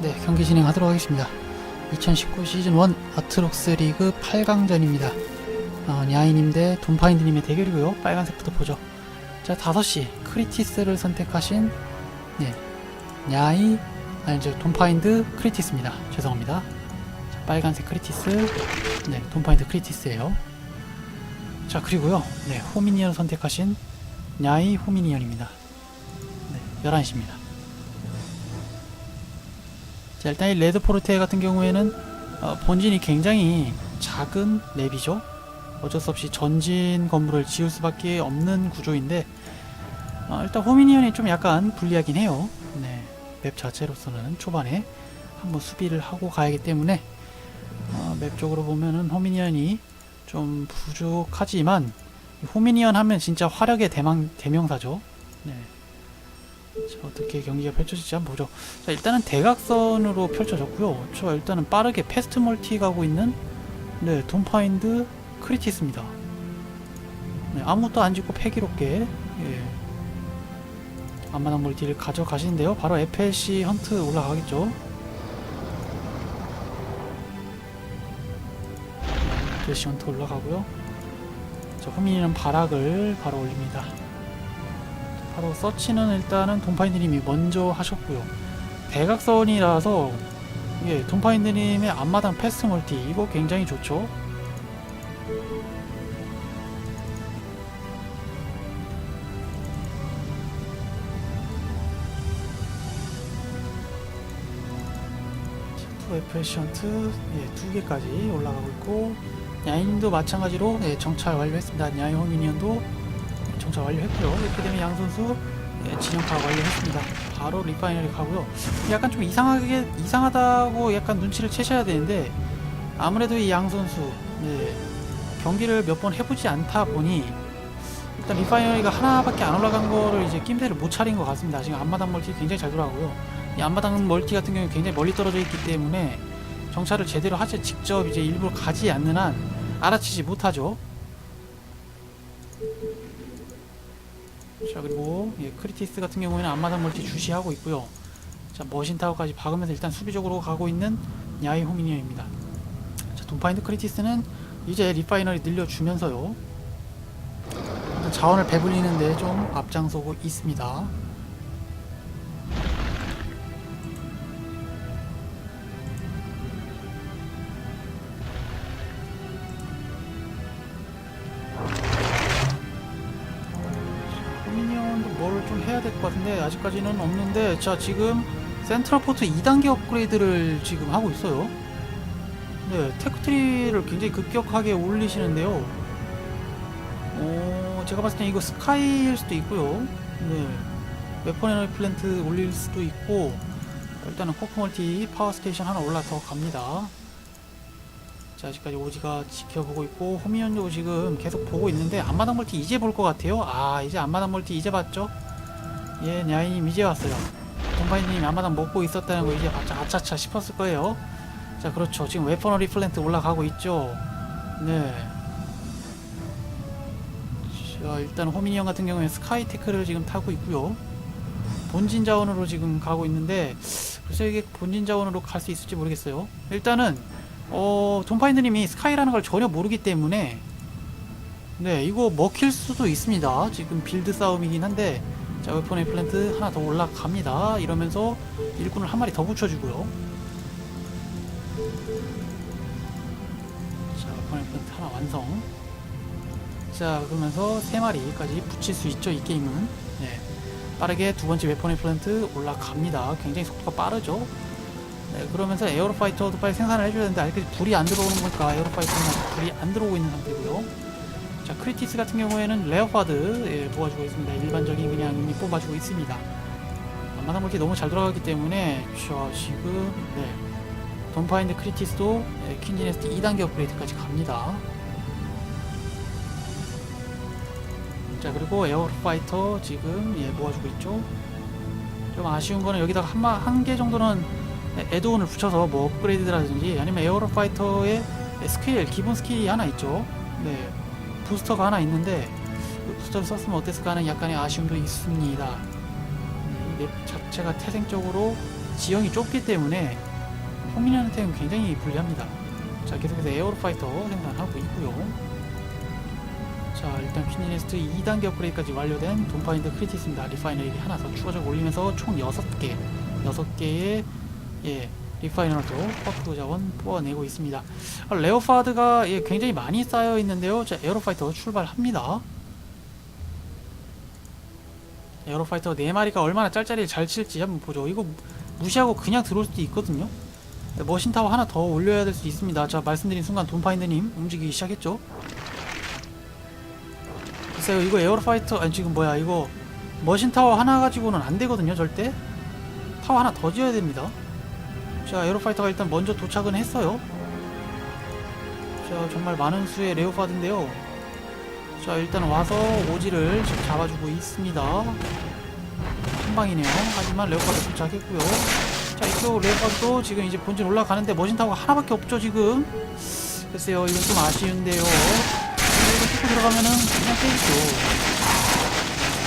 네, 경기 진행하도록 하겠습니다. 2019 시즌 1 아트록스 리그 8강전입니다. 어, 냐이님 대 돈파인드님의 대결이고요. 빨간색부터 보죠. 자, 5시 크리티스를 선택하신 네, 냐이 아니 저 돈파인드 크리티스입니다. 죄송합니다. 자, 빨간색 크리티스 네, 돈파인드 크리티스예요. 자, 그리고요. 네, 호미니언 선택하신 냐이 호미니언입니다. 네, 11시입니다. 자, 일단 이 레드포르테 같은 경우에는 어, 본진이 굉장히 작은 맵이죠. 어쩔 수 없이 전진 건물을 지을 수밖에 없는 구조인데 어, 일단 호미니언이 좀 약간 불리하긴 해요. 네, 맵 자체로서는 초반에 한번 수비를 하고 가야기 때문에 어, 맵 쪽으로 보면은 호미니언이 좀 부족하지만 이 호미니언 하면 진짜 화력의 대망, 대명사죠. 네. 자, 어떻게 경기가 펼쳐질지 한번 보죠. 자, 일단은 대각선으로 펼쳐졌고요. 저 일단은 빠르게 패스트 멀티 가고 있는 네, 돈파인드 크리티스입니다. 네, 아무것도 안 짓고 패기롭게 예. 안마당 멀티를 가져가시는데요. 바로 FLC 헌트 올라가겠죠. FLC 헌트 올라가고요. 자, 호민이는 바락을 바로 올립니다. 바로 서치는 일단은 돈파인드님이 먼저 하셨고요. 대각선이라서 예, 돈파인드님의 앞마당 패스 멀티 이거 굉장히 좋죠. 투 에프레션트 예, 두 개까지 올라가고 있고 야인도 마찬가지로 예, 정찰 완료했습니다. 야인 호미니언도 정찰 완료했고요. 이렇게 되면 양 선수 예, 진영파 완료했습니다. 바로 리파이너리 가고요. 약간 좀 이상하게 이상하다고 약간 눈치를 채셔야 되는데 아무래도 이 양 선수 예, 경기를 몇 번 해보지 않다 보니 일단 리파이너리가 하나밖에 안 올라간 거를 이제 낌새를 못 차린 것 같습니다. 지금 앞마당 멀티 굉장히 잘 돌아가고요. 이 앞마당 멀티 같은 경우 굉장히 멀리 떨어져 있기 때문에 정찰을 제대로 하지 직접 이제 일부러 가지 않는 한 알아채지 못하죠. 자 그리고 예, 크리티스 같은 경우에는 앞마당 멀티 주시하고 있고요. 자 머신타워까지 박으면서 일단 수비적으로 가고 있는 야이 호미니언입니다. 자 돈파인드 크리티스는 이제 리파이너리 늘려주면서요. 자원을 배불리는데 좀 앞장서고 있습니다. 좀 해야 될 것 같은데 아직까지는 없는데 자 지금 센트럴 포트 2단계 업그레이드를 지금 하고 있어요. 네 테크트리를 굉장히 급격하게 올리시는데요. 어 제가 봤을 때 이거 스카이일 수도 있고요. 네 웨폰 에너지 플랜트 올릴 수도 있고 일단은 코코멀티 파워 스테이션 하나 올라 더 갑니다. 자 아직까지 오지가 지켜보고 있고 호미언도 지금 계속 보고 있는데 앞마당 멀티 이제 볼 것 같아요. 아 이제 앞마당 멀티 이제 봤죠 예 냐이님 이제 왔어요. 동파이님 앞마당 먹고 있었다는 거 이제 봤자 아차차 싶었을 거예요. 자 그렇죠. 지금 웨퍼너리 플랜트 올라가고 있죠? 네. 자, 일단 호미니언 같은 경우에 스카이테크를 지금 타고 있고요. 본진 자원으로 지금 가고 있는데 글쎄 이게 본진 자원으로 갈 수 있을지 모르겠어요. 일단은 어, 돈파인드님이 스카이라는 걸 전혀 모르기 때문에 네 이거 먹힐 수도 있습니다. 지금 빌드 싸움이긴 한데 자 웨폰 플랜트 하나 더 올라갑니다. 이러면서 일꾼을 한 마리 더 붙여주고요. 자 웨폰 플랜트 하나 완성. 자 그러면서 세 마리까지 붙일 수 있죠 이 게임은. 네. 빠르게 두 번째 웨폰 플랜트 올라갑니다. 굉장히 속도가 빠르죠? 네, 그러면서 에어로파이터도 빨리 생산을 해줘야 되는데 아직까지 불이 안 들어오는 거니까? 에어로파이터는 불이 안 들어오고 있는 상태고요. 자, 크리티스 같은 경우에는 레어파드 예, 도와주고 있습니다. 일반적인 그냥 유닛 뽑아주고 있습니다. 마당 멀티 너무 잘 돌아가기 때문에 자, 지금 네, 돈파인드 크리티스도 예, 퀸지네스트 2단계 업그레이드까지 갑니다. 자, 그리고 에어로파이터 지금 예, 모아주고 있죠. 좀 아쉬운 거는 여기다가 한개 정도는 애드온을 붙여서 뭐 업그레이드라든지 아니면 에어로파이터의 스킬 기본 스킬이 하나 있죠 네 부스터가 하나 있는데 그 부스터를 썼으면 어땠을까 하는 약간의 아쉬움도 있습니다 네, 이맵 자체가 태생적으로 지형이 좁기 때문에 포미니한테는 굉장히 불리합니다. 자 계속해서 에어로파이터 생산하고 있고요. 자 일단 퀴니리스트 2단계 업그레이드까지 완료된 돈파인드 크리티스입니다. 리파이너리 하나 더 추가적 올리면서 총 6개 6개의 예 리파이너도 퍼크 자원 뽑아내고 있습니다. 아, 레오파드가 예, 굉장히 많이 쌓여 있는데요. 자 에어로파이터 출발합니다. 에어로파이터 4마리가 얼마나 짤짤이 잘 칠지 한번 보죠. 이거 무시하고 그냥 들어올 수도 있거든요. 네, 머신타워 하나 더 올려야 될 수도 있습니다. 자 말씀드린 순간 돈파인드님 움직이기 시작했죠. 글쎄요 이거 에어로파이터 아니 지금 뭐야 이거 머신타워 하나 가지고는 안 되거든요 절대. 타워 하나 더 지어야 됩니다. 자 에어로파이터가 일단 먼저 도착은 했어요. 자 정말 많은 수의 레오파드인데요. 자 일단 와서 오지를 지금 잡아주고 있습니다. 한 방이네요. 하지만 레오파드 도착했고요. 자 이쪽 레오파드도 지금 이제 본진 올라가는데 머신타워가 하나밖에 없죠 지금. 글쎄요 이건 좀 아쉬운데요. 이거 뚫고 들어가면은 그냥 깨지죠.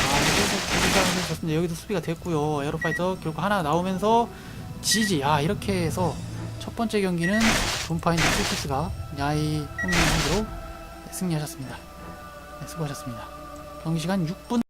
아 부리장을 졌습니다. 여기도 수비가 됐고요. 에어로파이터 결국 하나 나오면서 지지. 아 이렇게 해서 첫 번째 경기는 돈파인드 풀피스가 야이 홈런 승리로 승리하셨습니다. 네, 수고하셨습니다. 경기 시간 6분